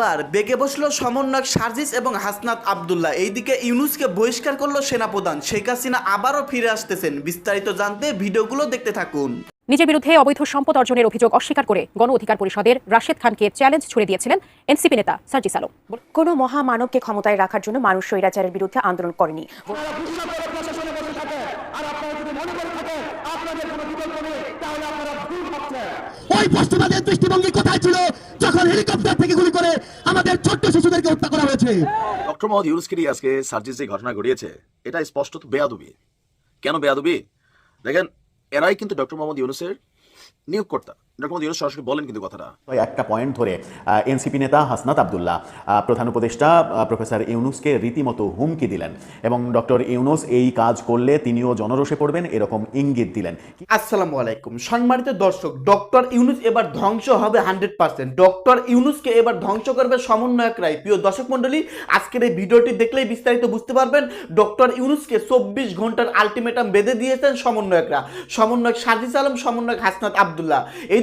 এবার বেগে বসল সমন্বয়ক সার্জিস এবং হাসনাত আবদুল্লাহ। এইদিকে ইউনুসকে বহিষ্কার করল সেনাপ্রধান। শেখ হাসিনা আবারও ফিরে আসতেছেন। বিস্তারিত জানতে ভিডিওগুলো দেখতে থাকুন। নিজের বিরুদ্ধে অবৈধ সম্পদ অর্জনের অভিযোগ অস্বীকার করে গণ অধিকার পরিষদের রাশেদ খানকে চ্যালেঞ্জ ছুড়ে দিয়েছিলেন এনসিপি নেতা সার্জিস আলম। কোনো মহামানবকে ক্ষমতায় রাখার জন্য মানুষ স্বৈরাচারের বিরুদ্ধে আন্দোলন করেনি। ওই বস্তুবাদের দৃষ্টিভঙ্গি কোথায় ছিল? যখন হেলিকপ্টার থেকে গুলি করে আমাদের ছোট্ট শিশুদেরকে হত্যা করা হয়েছে। ডক্টর মোহাম্মদ ইউনুসকে আজকে সার্জিস যে ঘটনা ঘটিয়েছে এটা স্পষ্টত বেয়াদবি। কেন বেয়াদবি? দেখেন এরাই কিন্তু ডক্টর মোহাম্মদ ইউনুসের নিয়োগকর্তা। ডক্টর মোহাম্মদ ইউনুস সরাসরি বলেন কিন্তু কথাটা। একটা পয়েন্ট ধরে এনসিপি নেতা হাসনাত আবদুল্লাহ প্রধান উপদেষ্টা প্রফেসর ইউনুসকে রীতিমতো হুমকি দিলেন এবং ডক্টর ইউনুস এই কাজ করলে তিনিও জনরোষে পড়বেন এরকম ইঙ্গিত দিলেন। আসসালামু আলাইকুম। সম্মানিত দর্শক ডক্টর ইউনুস এবার ধ্বংস হবে হান্ড্রেড পার্সেন্ট। ডক্টর ইউনুসকে এবার ধ্বংস করবে সমন্বয়করাই। প্রিয় দর্শক মণ্ডলী আজকের এই ভিডিওটি দেখলেই বিস্তারিত বুঝতে পারবেন ডক্টর ইউনুসকে চব্বিশ ঘণ্টার আলটিমেটাম বেঁধে দিয়েছেন সমন্বয়করা। সমন্বয়ক সাজিস আলম সমন্বয়ক হাসনাত আবদুল্লাহ।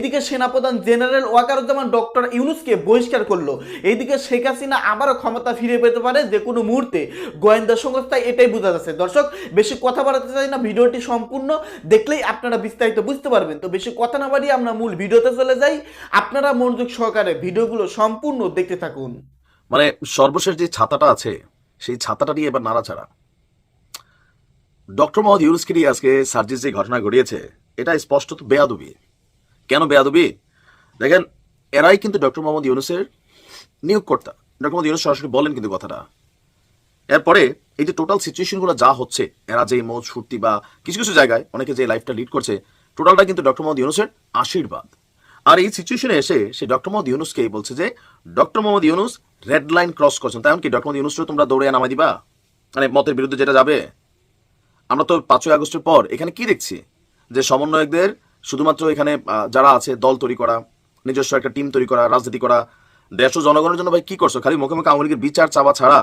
এইদিকে সেনাপ্রধান জেনারেল ওয়াকারুজ্জামান ডক্টর ইউনুসকে বহিষ্কার করল। এইদিকে শেখ হাসিনা আবারও ক্ষমতা ফিরে পেতে পারে যে কোনো মুহূর্তে। গোয়েন্দা সংস্থায় এটাই বোঝা যাচ্ছে। দর্শক, বেশি কথা বাড়াতে চাই না, ভিডিওটি সম্পূর্ণ দেখলেই আপনারা বিস্তারিত বুঝতে পারবেন। তো বেশি কথা না বাড়িয়ে আমরা মূল ভিডিওতে চলে যাই। আপনারা মনোযোগ সহকারে ভিডিওগুলো সম্পূর্ণ দেখতে থাকুন। মানে সর্বশেষ যে ছাতাটা আছে, সেই ছাতাটা নিয়ে এবার নাড়াচাড়া। ডক্টর মোহাম্মদ ইউনুসকে নিয়ে আজকে সার্জিস যে ঘটনা ঘটিয়েছে, এটা স্পষ্টত বেয়াদবি। কেন বেয়াদবি? দেখেন, এরাই কিন্তু ডক্টর মোহাম্মদ ইউনুসের নিয়োগকর্তা। ডক্টর মোহাম্মদ ইউনুস সরাসরি বলেন কিন্তু কথাটা। এরপরে এই যে টোটাল সিচুয়েশনগুলো যা হচ্ছে, এরা যে মৌজ ফুর্তি বা কিছু কিছু জায়গায় অনেকে যে লাইফটা লিড করছে টোটালটা কিন্তু ডক্টর মোহাম্মদ ইউনুসের আশীর্বাদ। আর এই সিচুয়েশনে এসে সে ডক্টর মোহাম্মদ ইউনুসকে বলছে যে, doctor Mohammad Yunus red line cross করছেন। তাই কি, ডক্টর মোহাম্মদ ইউনুসকে তোমরা দৌড়ে নামাই দিবা মানে মতের বিরুদ্ধে যেটা যাবে? আমরা তো পাঁচই আগস্টের পর, এখানে কি দেখছি? যে সমন্বয়কদের শুধুমাত্র এখানে যারা আছে, দল তৈরি করা, নিজস্ব একটা টিম তৈরি করা, রাজনীতি করা, দেশ ও জনগণের জন্য ভাই কি করছ? খালি মুখে মুখে আওয়ামী লীগের বিচার চাওয়া ছাড়া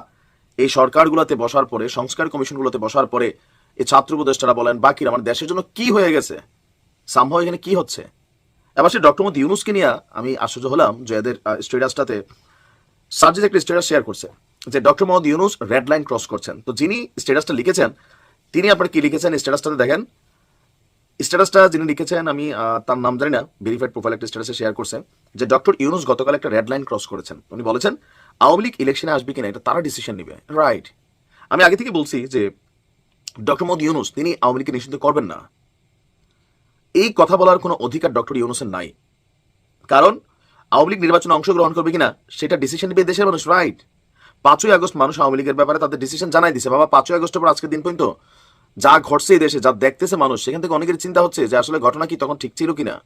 এই সরকারগুলোতে বসার পরে, সংস্কার কমিশনগুলোতে বসার পরে, এই ছাত্র উপদেষ্টারা বলেন, বাকিরা আমার দেশের জন্য কি হয়ে গেছে? সম্ভব এখানে কি হচ্ছে? এবার সে ডক্টর মোহাম্মদ ইউনুসকে নিয়ে আমি আশ্চর্য হলাম যে এদের স্টেটাসটাতে সার্জিস একটা স্টেটাস শেয়ার করছে, যে doctor Mohammad Yunus red line cross করছেন। তো যিনি স্টেটাসটা লিখেছেন, তিনি আপনার কি লিখেছেন? স্টেটাসটাতে দেখেন স্ট্যাটাসটা যিনি লিখেছেন, আমি তার নাম জানি না, ভেরিফাইড প্রোফাইল একটা স্ট্যাটাসে শেয়ার করছেন যে ডক্টর ইউনুস গতকাল একটা রেড লাইন ক্রস করেছেন। উনি বলেছেন, আওয়ামী লীগ ইলেকশনে আসবে কিনা, এটা তারা ডিসিশন নেবে। রাইট আমি আগে থেকে বলছি যে, ডক্টর মোহাম্মদ ইউনুস, তিনি আওয়ামী লীগকে নিষিদ্ধ করবেন না। এই কথা বলার কোনো অধিকার ডক্টর ইউনুসের নাই। কারণ, আওয়ামী লীগ নির্বাচনে অংশগ্রহণ করবে কিনা, সেটা ডিসিশন নেবে দেশের মানুষ রাইট পাঁচই আগস্ট মানুষ আওয়ামী লীগের ব্যাপারে তাদের ডিসিশন জানাই দিছে। বাবা, পাঁচই আগস্টের পর আজকের দিন পর্যন্ত যা ঘটছে দেশে, যা দেখতেছে মানুষ, সেখান থেকে অনেকের চিন্তা হচ্ছে যে আসলে ঘটনা কি তখন ঠিক ছিল কিনা।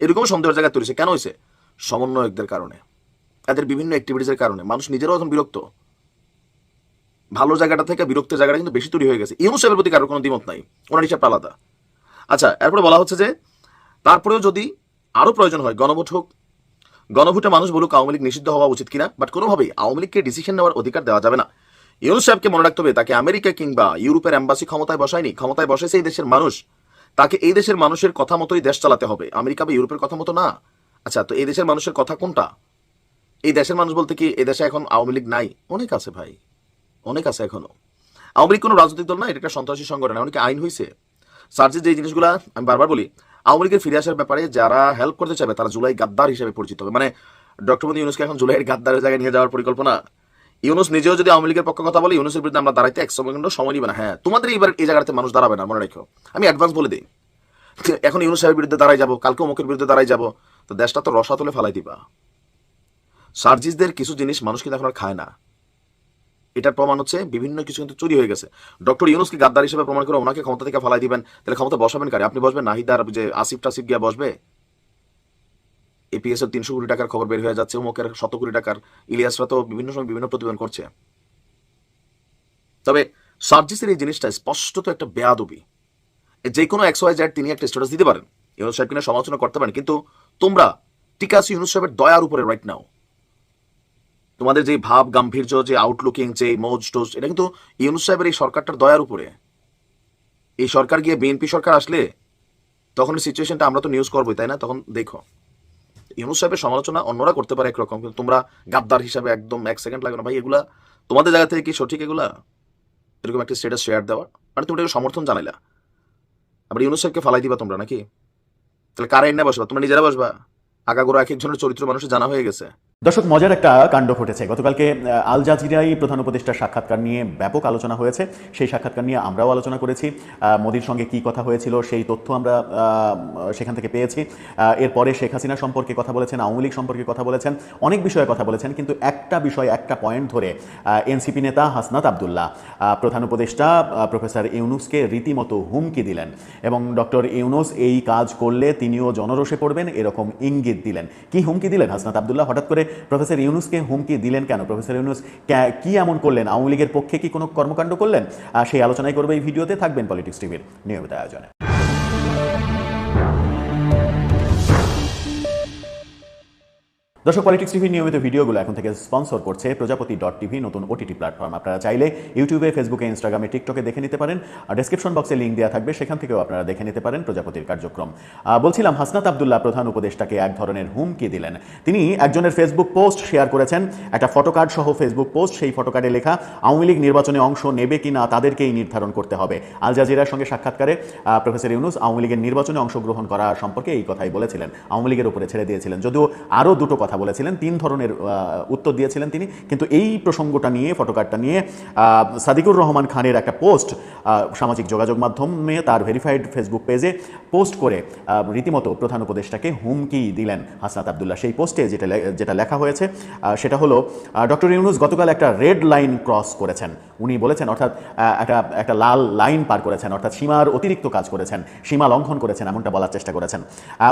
এরকম সন্দেহের জায়গা তৈরি। কেন হয়েছে? সমন্বয়কদের কারণে, তাদের বিভিন্ন অ্যাক্টিভিটিসের কারণে। মানুষ নিজেরাও এখন বিরক্ত। ভালো জায়গাটা থেকে বিরক্তের জায়গাটা কিন্তু বেশি তৈরি হয়ে গেছে। ইউনুস সাহেবের প্রতি কারোর কোনো দ্বিমত নাই। ওনার হিসাবটা আলাদা। আচ্ছা এরপরে বলা হচ্ছে যে, তারপরেও যদি আরও প্রয়োজন হয়, গণভোট হোক, গণভোটে মানুষ বলুক আওয়ামী লীগ নিষিদ্ধ হওয়া উচিত কিনা, বাট কোনোভাবেই আওয়ামী লীগকে ডিসিশন নেওয়ার অধিকার দেওয়া যাবে না। ইউনুস সাহেবকে মনে রাখতে হবে, তাকে আমেরিকা কিংবা ইউরোপের অ্যাম্বাসি ক্ষমতায় বসায়নি, ক্ষমতায় বসেছে এই দেশের মানুষ। তাকে এই দেশের মানুষের কথা মতোই দেশ চালাতে হবে। আমেরিকা বা ইউরোপের কথা মতো না। আচ্ছা তো এই দেশের মানুষের কথা কোনটা? এই দেশের মানুষ বলতে কি দেশে এখন আওয়ামী লীগ নাই? অনেক আছে ভাই। অনেক আছে এখনও। আওয়ামী লীগ কোনো রাজনৈতিক দল না, এটা একটা সন্ত্রাসী সংগঠন, এমনকি আইন হয়েছে সার্জিস যে জিনিসগুলো আমি বারবার বলি, আওয়ামী লীগের ফিরে আসার ব্যাপারে যারা হেল্প করতে চাইবে, তারা জুলাই গাদ্দার হিসেবে পরিচিত হবে। মানে ডক্টর মোদী ইউনুসকে এখন জুলাইয়ের গাদ্দারের জায়গায় নিয়ে যাওয়ার পরিকল্পনা। ইউনুস নিজেও যদি আওয়ামী লীগের পক্ষে কথা বলে, ইউনুসের বিরুদ্ধে আমরা দাঁড়াইতে এক সময় কিন্তু সময় নিবে না। হ্যাঁ তোমাদের এইবার এই জায়গাতে মানুষ দাঁড়াবে না, মনে রেখো। আমি অ্যাডভান্স বলে দিই। এখন ইউনুস সাহেবের বিরুদ্ধে দাঁড়াই যাব, কালকে অমুকের বিরুদ্ধে দাঁড়াই যাব, তো দেশটা তো রসা তুলে ফেলাই দিবা। সার্জিসদের কিছু জিনিস মানুষ কিন্তু এখন আর খায় না। এটার প্রমাণ হচ্ছে বিভিন্ন কিছু কিন্তু চুরি হয়ে গেছে। ডক্টর ইউনুসকে গাদ্দার হিসেবে প্রমাণ করে ওনাকে ক্ষমতা থেকে ফেলাই দিবেন, তাহলে ক্ষমতা বসাবেন কারে? আপনি বসবেন? নাহিদার যে আসিফ টাসিফ গিয়া বসবে? এপিএস এর তিনশো কোটি টাকার খবর বের হয়ে যাচ্ছে, অমুকের শত কোটি টাকার। ইলিয়াসরা তো বিভিন্ন সময় বিভিন্ন প্রতিবেদন করছে। তবে সার্জিসের এই জিনিসটা স্পষ্টত একটা বেয়াদবি। যে কোনো এক্স ওয়াই জেড তিনি একটা স্ট্যাটাস দিতে পারেন। ইউনুস সাহেব কিনা সমালোচনা করতে পারেন, কিন্তু তোমরা টিকা আছো ইউনুস সাহেবের দয়ার উপরে রাইট নাও তোমাদের যে ভাব, গাম্ভীর্য, যে আউটলুকিং যে মৌজ টোজ, এটা কিন্তু ইউনুস সাহেবের এই সরকারটার দয়ার উপরে। এই সরকার গিয়ে বিএনপি সরকার আসলে তখন সিচুয়েশনটা আমরা তো নিউজ করবোই, তাই না? তখন দেখো। ইউনুস সাহেবের সমালোচনা অন্যরা করতে পারে একরকম, কিন্তু তোমরা গাদ্দার হিসাবে একদম এক সেকেন্ড লাগে না। ভাই, এগুলা তোমাদের জায়গা থেকে কি সঠিক এগুলা? এরকম একটা স্টেটাস শেয়ার দেওয়া? মানে তুমি সমর্থন জানাইলা। আবার ইউনুস সাহেবকে ফালাই দিবা তোমরা নাকি? তাহলে কারা এনে বসবা? তোমরা নিজেরা বসবা। আগাগোড়া এক একজনের চরিত্র মানুষের জানা হয়ে গেছে। দর্শক, মজার একটা কাণ্ড ঘটেছে। গতকালকে আল জাজিরাই প্রধান উপদেষ্টার সাক্ষাৎকার নিয়ে ব্যাপক আলোচনা হয়েছে। সেই সাক্ষাৎকার নিয়ে আমরাও আলোচনা করেছি। মোদির সঙ্গে কি কথা হয়েছিল সেই তথ্য আমরা সেখান থেকে পেয়েছি। এরপরে শেখ হাসিনা সম্পর্কে কথা বলেছেন, আওয়ামী লীগ সম্পর্কে কথা বলেছেন, অনেক বিষয়ে কথা বলেছেন। কিন্তু একটা বিষয়, একটা পয়েন্ট ধরে এনসিপি নেতা হাসনাত আবদুল্লাহ প্রধান উপদেষ্টা প্রফেসর ইউনুসকে রীতিমতো হুমকি দিলেন এবং ডক্টর ইউনুস এই কাজ করলে তিনিও জনরোষে পড়বেন, এরকম ইঙ্গিত দিলেন। কি হুমকি দিলেন হাসনাত আবদুল্লাহ? হঠাৎ করে প্রফেসর ইউনুসকে হুমকি দিলেন কেন? প্রফেসর ইউনুস কি এমন করলেন? আওয়ামী লীগের পক্ষে কি কোনো কর্মকাণ্ড করলেন? সেই আলোচনাই করবে এই ভিডিওতে, থাকবেন পলিটিক্স টিভির নিয়মিত আয়োজনে। দর্শক পলিটিক্স টিভির নিয়মিত ভিডিওগুলো এখন থেকে স্পন্সর করছে প্রজাপতি ডট টিভি নতুন ওটিটি প্ল্যাটফর্ম আপনারা চাইলে ইউটিউবে ফেসবুকে ইনস্টাগ্রামে টিকটকে দেখে নিতে পারেন। আর ডেসক্রিপশন বক্সে লিঙ্ক দেওয়া থাকবে, সেখান থেকেও আপনারা দেখে নিতে পারেন প্রজাপতির কার্যক্রম। বলছিলাম, হাসনাত আবদুল্লাহ প্রধান উপদেষ্টাকে এক ধরনের হুমকি দিলেন। তিনি একজনের ফেসবুক পোস্ট শেয়ার করেছেন। একটা ফটোকার্ড সহ ফেসবুক পোস্ট সেই ফটোকার্ডে লেখা, আওয়ামী লীগ নির্বাচনে অংশ নেবে কিনা তাদেরকেই নির্ধারণ করতে হবে। আল জাজিরার সঙ্গে সাক্ষাৎকারে প্রফেসর ইউনুস আওয়ামী লীগের নির্বাচনে অংশগ্রহণ করা সম্পর্কে এই কথাই বলেছিলেন। আওয়ামী লীগের উপরে ছেড়ে দিয়েছিলেন। যদিও আরও দুটো কথা বলেছিলেন, তিন ধরনের উত্তর দিয়েছিলেন তিনি। কিন্তু এই প্রসঙ্গটা নিয়ে, ফটোকার্ডটা নিয়ে সাদিকুর রহমান খানের একটা পোস্ট সামাজিক যোগাযোগ মাধ্যমে তার ভেরিফাইড ফেসবুক পেজে পোস্ট করে রীতিমতো প্রধান উপদেষ্টাকে হুমকি দিলেন হাসনাত আবদুল্লাহ। সেই পোস্টে যেটা যেটা লেখা হয়েছে সেটা হলো ডক্টর ইউনুস গতকাল একটা রেড লাইন ক্রস করেছেন। উনি বলেছেন, অর্থাৎ একটা একটা লাল লাইন পার করেছেন, অর্থাৎ সীমার অতিরিক্ত কাজ করেছেন, সীমা লঙ্ঘন করেছেন, এমনটা বলার চেষ্টা করেছেন।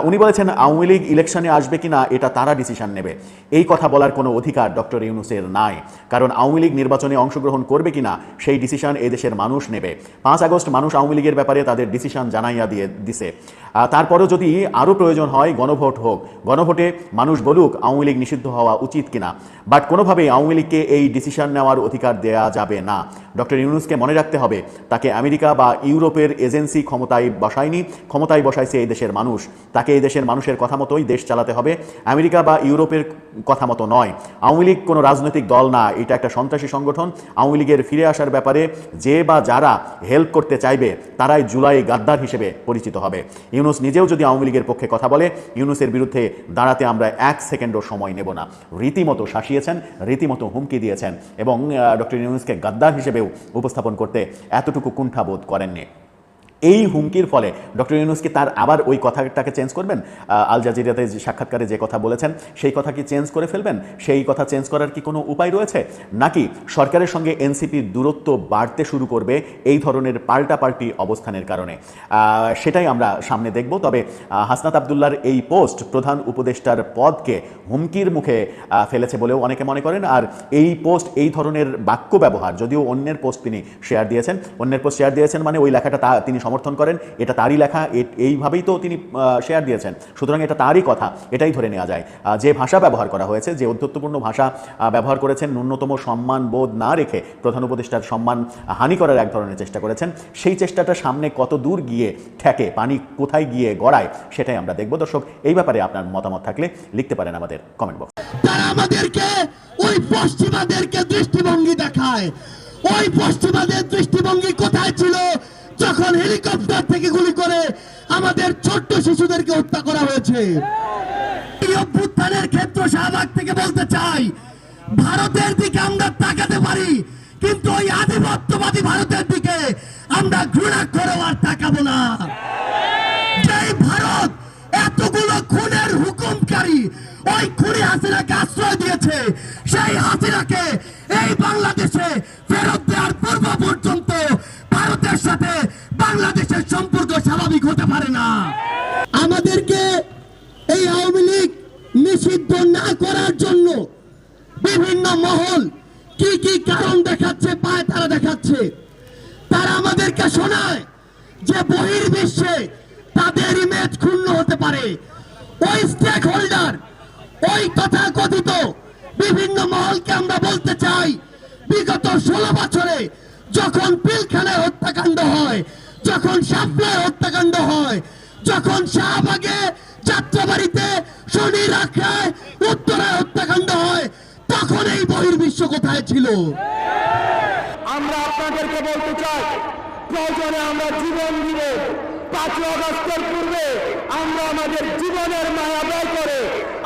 উনি বলেছেন, আওয়ামী লীগ ইলেকশনে আসবে কিনা, এটা তারা ডিসিশন নেবে। এই কথা বলার কোনো অধিকার ডক্টর ইউনুসের নাই। কারণ আওয়ামী লীগ নির্বাচনে অংশগ্রহণ করবে কিনা, সেই ডিসিশন এই দেশের মানুষ নেবে। পাঁচ আগস্ট মানুষ আওয়ামী লীগের ব্যাপারে তাদের ডিসিশন জানাইয়া দিয়ে দিছে। তারপরেও যদি আরও প্রয়োজন হয়, গণভোট হোক। গণভোটে মানুষ বলুক আওয়ামী লীগ নিষিদ্ধ হওয়া উচিত কিনা। বাট কোনোভাবেই আওয়ামী লীগকে এই ডিসিশন নেওয়ার অধিকার দেয়া যাবে না। ডক্টর ইউনুসকে মনে রাখতে হবে, তাকে আমেরিকা বা ইউরোপের এজেন্সি ক্ষমতায় বসায়নি। ক্ষমতায় বসাইছে এই দেশের মানুষ। তাকে এই দেশের মানুষের কথা মতোই দেশ চালাতে হবে। আমেরিকা বা ইউরোপের কথা মতো নয়। আওয়ামী লীগ কোনো রাজনৈতিক দল না, এটা একটা সন্ত্রাসী সংগঠন। আওয়ামী লীগের ফিরে আসার ব্যাপারে যে বা যারা হেল্প করতে চাইবে, তারাই জুলাই গাদ্দার হিসেবে পরিচিত হবে। ইউনুস নিজেও যদি আওয়ামী লীগের পক্ষে কথা বলে, ইউনুসের বিরুদ্ধে দাঁড়াতে আমরা এক সেকেন্ডও সময় নেব না। রীতিমতো শাসিয়েছেন, রীতিমতো হুমকি দিয়েছেন এবং ডক্টর ইউনুসকে গাদ্দার হিসেবেও উপস্থাপন করতে এতটুকু কুণ্ঠাবোধ করেননি। এই হুমকির ফলে ডক্টর ইউনুসকে তার আবার ওই কথাটাকে চেঞ্জ করবেন? আল জাজিরাতে সাক্ষাৎকারে যে কথা বলেছেন, সেই কথা কি চেঞ্জ করে ফেলবেন? সেই কথা চেঞ্জ করার কি কোনো উপায় রয়েছে? নাকি সরকারের সঙ্গে এনসিপির দূরত্ব বাড়তে শুরু করবে এই ধরনের পাল্টাপাল্টি অবস্থানের কারণে? সেটাই আমরা সামনে দেখব। তবে হাসনাত আবদুল্লার এই পোস্ট প্রধান উপদেষ্টার পদকে হুমকির মুখে ফেলেছে বলেও অনেকে মনে করেন। আর এই পোস্ট এই ধরনের বাক্য ব্যবহার, যদিও অন্যের পোস্ট তিনি শেয়ার দিয়েছেন, অন্যের পোস্ট শেয়ার দিয়েছেন মানে ওই লেখাটা তিনি সমর্থন করেন, এটা তারই লেখা এইভাবেই তো তিনি শেয়ার দিয়েছেন। সুতরাং এটা তারই কথা, এটাই ধরে নেওয়া যায়। যে ভাষা ব্যবহার করা হয়েছে, যে অধ্যত্বপূর্ণ ভাষা ব্যবহার করেছেন, ন্যূনতম সম্মান বোধ না রেখে প্রধান উপদেষ্টার সম্মান হানি করার এক ধরনের চেষ্টা করেছেন, সেই চেষ্টাটা সামনে কত দূর গিয়ে ঠেকে, পানি কোথায় গিয়ে গড়ায়, সেটাই আমরা দেখব। দর্শক, এই ব্যাপারে আপনার মতামত থাকলে লিখতে পারেন আমাদের কমেন্ট বক্স ওই পশ্চিমাদেরকে দৃষ্টিভঙ্গি দেখায়। ওই পশ্চিমাদের দৃষ্টিভঙ্গি কোথায় ছিল? যখন হেলিকপ্টার থেকে গুলি করে আমাদের ছোট্ট শিশুদেরকে হত্যা করা হয়েছে। অভ্যুত্থানের ক্ষেত্র শাহবাগ থেকে বলতে চাই, ভারতের দিকে আমরা তাকাতে পারি, কিন্তু ওই আধিপত্যবাদী ভারতের দিকে আমরা ঘৃণা করেও আর তাকাবো না। যেই ভারত এতগুলো খুনের হুকুমকারী ওই খুনি হাসিনাকে আশ্রয় দিয়েছে, সেই হাসিনাকে এই বাংলাদেশে ফেরত দেওয়ার পূর্ব পর্যন্ত ভারতের সাথে বাংলাদেশের সম্পর্ক স্বাভাবিক হতে পারে না আমাদেরকে এই আওয়ামী লীগ নিষিদ্ধ না করার জন্য বিভিন্ন মহল কি কি কারণ দেখাচ্ছে পায় তারা দেখাচ্ছে তারা আমাদেরকে শোনায় যে বহির্বিশ্বে তাদের ইমেজ ক্ষুণ্ণ হতে পারে ওই স্টেক হোল্ডার ওই তথাকথিত বিভিন্ন মহলকে আমরা বলতে চাই, বিগত ষোলো বছরে যখন পিলখানায় হত্যাকাণ্ড হয়, যখন সাপলায় হত্যাকাণ্ড হয়, যখন শাহবাগে যাত্রাবাড়িতে যদি রাখে উত্তরায় হত্যাকাণ্ড হয়, তখন এই বহির্বিশ্ব কোথায় ছিল? আমরা আপনাদেরকে বলতে চাই, প্রয়োজনে আমরা জীবন দিব। পাঁচই আগস্টের পূর্বে আমরা আমাদের জীবনের মায়া ব্যয় করে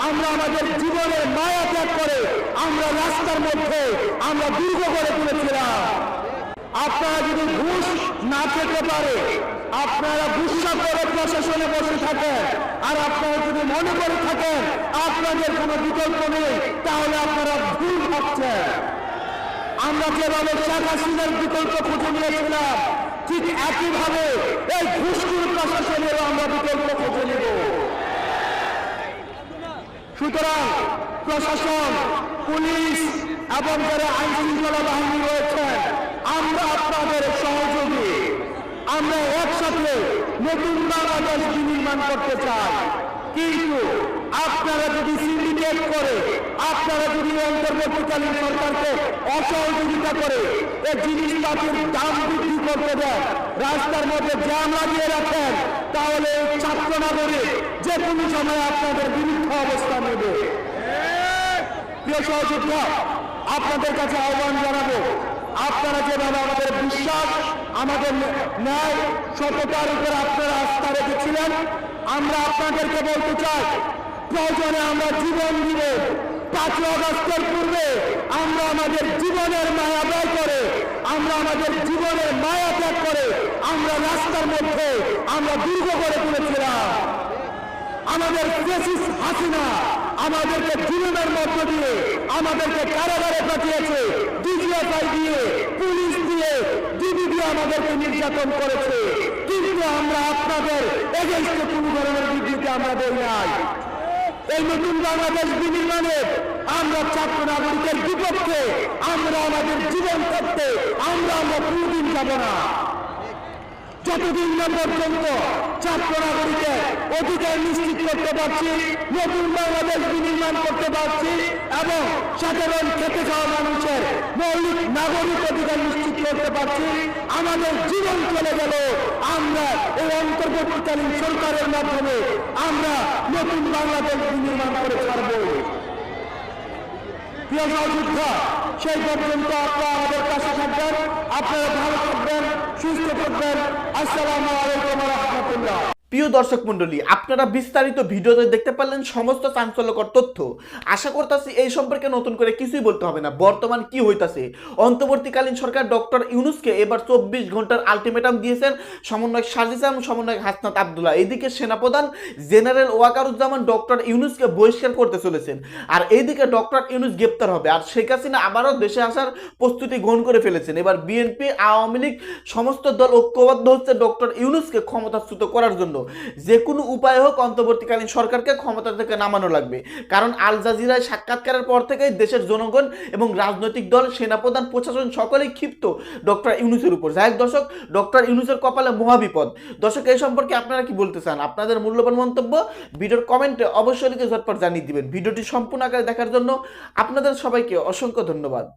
আমরা আমাদের জীবনের মায়া ত্যাগ করে আমরা রাস্তার মধ্যে আমরা দীর্ঘ করে তুলেছিলাম। আপনারা যদি ঘুষ না পেতে পারে, আপনারা গুসা করে প্রশাসনে বসে থাকেন। আর আপনারা যদি মনে করে থাকেন, আপনাদের কোনো বিকল্প নেই, তাহলে আপনারা ভুল ভাবছেন। আমরা যেভাবে শেখ হাসিনার বিকল্প খুঁজে নিয়েছিলাম, ঠিক একইভাবে এই ঘুষখুর প্রশাসনেরও আমরা বিকল্প খুঁজে নেব। সুতরাং প্রশাসন, পুলিশ এবং যারা আইন শৃঙ্খলা বাহিনী রয়েছেন আমরা আপনাদের সহযোগী। আমরা একসাথে নতুন বাংলাদেশ বিনির্মাণ করতে চাই। কিন্তু আপনারা যদি সিন্ডিকেট করে, আপনারা যদি অন্তর্বর্তীকালীন সরকারকে অসহযোগিতা করে এই জিনিসপাতির দাম বৃদ্ধি করতে দেন, রাস্তার মধ্যে জ্যাম লাগিয়ে রাখেন, তাহলে ছাত্র নাগরিক যে কোনো সময় আপনাদের বিরুদ্ধে অবস্থান নেবে প্রিয় আপনাদের কাছে আহ্বান জানাব, আপনারা যেভাবে আমাদের বিশ্বাস, আমাদের ন্যায় সততার উপর আপনারা আস্থা রেখেছিলেন, আমরা আপনাদেরকে বলতে চাই, প্রয়োজনে আমরা জীবন দিব। পাঁচই আগস্টের পূর্বে আমরা আমাদের জীবনের মায়া ব্যয় করে, আমরা আমাদের জীবনের মায়া ত্যাগ করে, আমরা রাস্তার মধ্যে আমরা দীর্ঘ করে তুলেছিলাম। আমাদের হাসিনা আমাদেরকে জুলুমের মধ্য দিয়ে, আমাদেরকে কারাগারে পাঠিয়েছে, ডিজিএফআই দিয়ে, পুলিশ দিয়ে ডিবি দিয়ে আমাদেরকে নির্যাতন করেছে। কিন্তু আমরা আপনাদের এগেইনস্টে কোনো ধরনের বিবৃতি আমরা দেই নাই। এই নতুন বাংলাদেশ বিনির্মাণে আমরা ছাত্র নাগরিকের বিপক্ষে আমরা আমাদের জীবন করতে আমরা আমরা কোনোদিন যাব না। যতদিন না পর্যন্ত ছাত্র নাগরিকের অধিকার নিশ্চিত করতে পারছি, নতুন বাংলাদেশ বিনির্মাণ করতে পারছি এবং সাধারণ খেতে খাওয়া মানুষের মৌলিক নাগরিক অধিকার নিশ্চিত করতে পারছি, আমাদের জীবন চলে গেল। আমরা এই অন্তর্বর্তীকালীন সরকারের মাধ্যমে আমরা নতুন বাংলাদেশ বিনির্মাণ করে ছাড়ব। প্রিয় সহযোদ্ধা সেই পর্যন্ত আপনারা আমাদের কাছে থাকবেন। আপনারা ভালো থাকবেন, সুস্থ থাকবেন। আসসালামু আলাইকুম রহমতুল্লাহ। প্রিয় দর্শক মণ্ডলী, আপনারা বিস্তারিত ভিডিওতে দেখতে পারলেন সমস্ত চাঞ্চল্যকর তথ্য। আশা করতেছি এই সম্পর্কে নতুন করে কিছুই বলতে হবে না। বর্তমান কি হইতাছে? অন্তর্বর্তীকালীন সরকার ডক্টর ইউনুসকে এবার চব্বিশ ঘণ্টার আলটিমেটাম দিয়েছেন সমন্বয়ক সাজিসাম সমন্বয়ক হাসনাত আবদুল্লাহ। এদিকে সেনাপ্রধান জেনারেল ওয়াকারুজ্জামান ডক্টর ইউনুসকে বহিষ্কার করতে চলেছেন আর এইদিকে ডক্টর ইউনুস গ্রেপ্তার হবে আর শেখ হাসিনা আবারও দেশে আসার প্রস্তুতি গ্রহণ করে ফেলেছেন। এবার বিএনপি, আওয়ামী লীগ, সমস্ত দল ঐক্যবদ্ধ হচ্ছে ডক্টর ইউনুসকে ক্ষমতাচ্যুত করার জন্য। যে কোনো উপায় হোক অন্তর্বর্তীকালীন সরকারকে ক্ষমতা থেকে নামানো লাগবে। কারণ আল জাজিরায় সাক্ষাৎকারের পর থেকেই দেশের জনগণ এবং রাজনৈতিক দল, সেনাপ্রধান, প্রশাসন সকলেই ক্ষিপ্ত ডক্টর ইউনুসের উপর। যাই দর্শক, ডক্টর ইউনুসের কপালে মহাবিপদ দর্শক, এই সম্পর্কে আপনারা কি বলতে চান? আপনাদের মূল্যবান মন্তব্য ভিডিওর কমেন্টে অবশ্যই লিখে ঝটপট জানিয়ে দিবেন। ভিডিওটি সম্পূর্ণ আকারে দেখার জন্য আপনাদের সবাইকে অসংখ্য ধন্যবাদ।